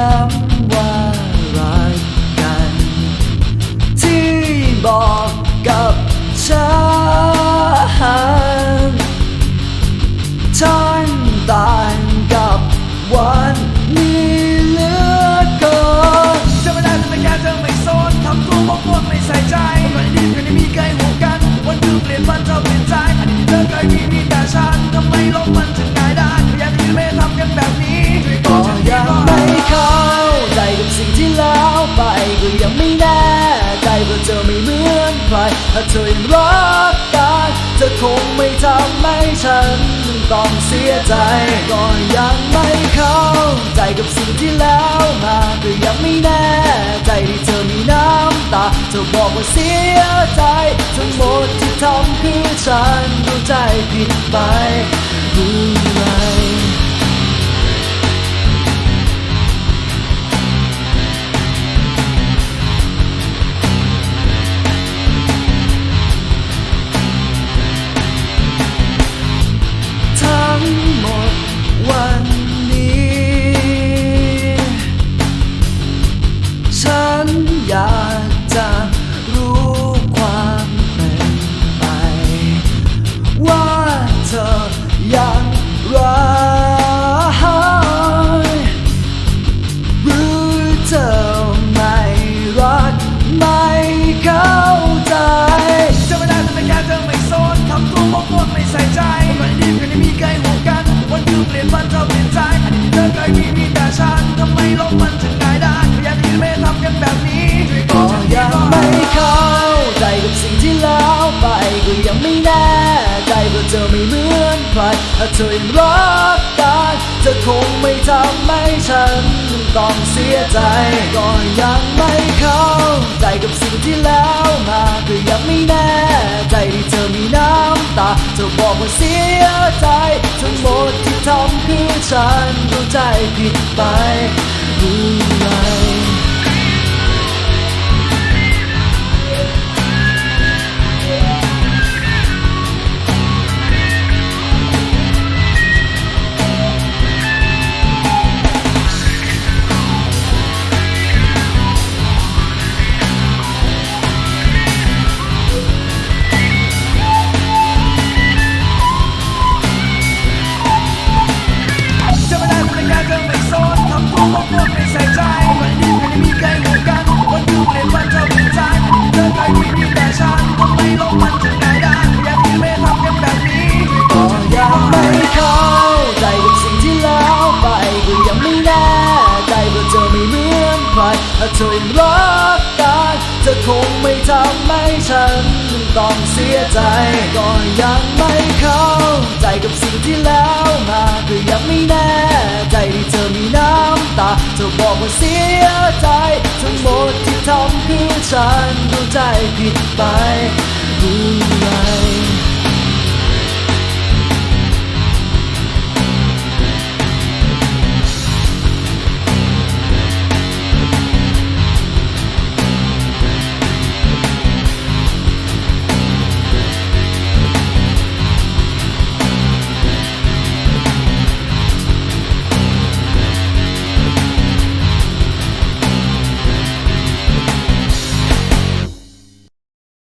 ย้ ก็ยังไม่แน่ใจว่าเธอไม่เหมือนใครถ้าเธอยังรักกันจะคงไม่ทำให้ฉันต้องเสียใจ ก็ยังไม่เข้าใจกับสิ่งที่แล้วมาก็ยังไม่แน่ใจที่เธอมีน้ำตาเธอบอกว่าเสียใจทั้งหมดที่ทำคือฉันเข้ใจผิดไปรู้ไหม ที่มีแต่ฉันทำไมลบมันถึงง่ายได้อยากที่ไม่ทำกันแบบนี้ก็ยังไม่เข้าใจกับสิ่งที่แล้วไปก็ยังไม่แน่ใจว่าเธอไม่เหมือนใครถ้าเธอยังรักกันจะคงไม่ทำให้ฉันต้องเสียใจก็ยังไม่เข้าใจกับสิ่งที่แล้วมาก็ยังไม่แน่ใจที่เธอมีน้า ตาเธอบอกว่าเสียใจทั้งหมดที่ทำคือฉันเข้าใจผิดไปรู้ ถ้าเธอยังรักกันจะคงไม่ทำให้ฉันต้องเสียใจ ก็ยังไม่เข้าใจกับสิ่งที่แล้วมาก็ยังไม่แน่ใจที่เธอมีน้ำตาเธอบอกว่าเสียใจ ทั้งหมดที่ทำคือฉันเข้าใจผิดไป